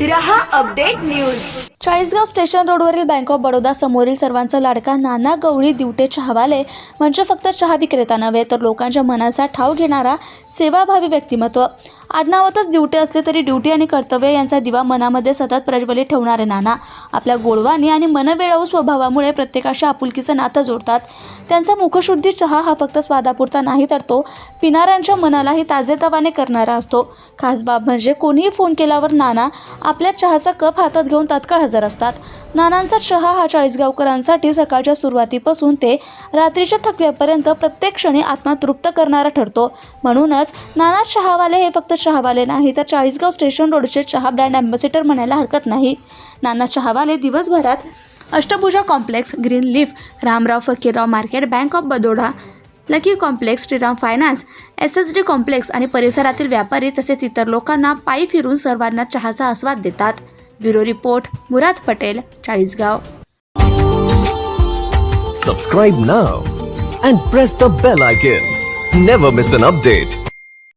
रहा update news. Chalisgaon station रोडवरील bank of Baroda समोरील सर्वांचा लाडका नाना गवळी दिवटे चहावाले म्हणजे फक्त चहा विक्रेता नव्हे तर लोकांच्या मनाचा ठाव घेणारा सेवाभावी व्यक्तिमत्व. आडनावातच दिवटे असले तरी ड्युटी आणि कर्तव्य यांचा दिवा मनामध्ये सतत प्रज्वलित ठेवणारे नाना. आपल्या गोडवानी आणि मनवेळाऊ स्वभावामुळे प्रत्येकाशी आपुलकीचं नातं जोडतात. त्यांचा मुखशुद्धी चहा हा फक्त स्वादापुरता नाही तर तो पिणाऱ्यांच्या मनालाही ताजेतवाने करणारा असतो. खास बाब म्हणजे कोणीही फोन केल्यावर नाना आपल्या चहाचा कप हातात घेऊन तात्काळ हजर असतात. नानांचा चहा हा चाळीसगावकरांसाठी सकाळच्या सुरुवातीपासून ते रात्रीच्या थकव्यापर्यंत प्रत्येक क्षणी आत्मा तृप्त करणारा ठरतो. म्हणूनच नाना चहावाले हे फक्त चहावाले नाही तर चाळीसगाव स्टेशन रोडचे चहा ब्रँड अँबॅसेडर म्हणायला हरकत नाही. नाना चहावाले दिवसभरात Ashtabhuja complex green leaf Ramrao Fakirrao market bank of Baroda lucky complex Shriram finance S S D complex आणि परिसरातील व्यापारी तसेच इतर लोकांना पायी फिरून सर्वांना चहाचा आस्वाद देतात. Bureau report Murad Patel Chalisgaon. Subscribe now and press the bell icon never miss an update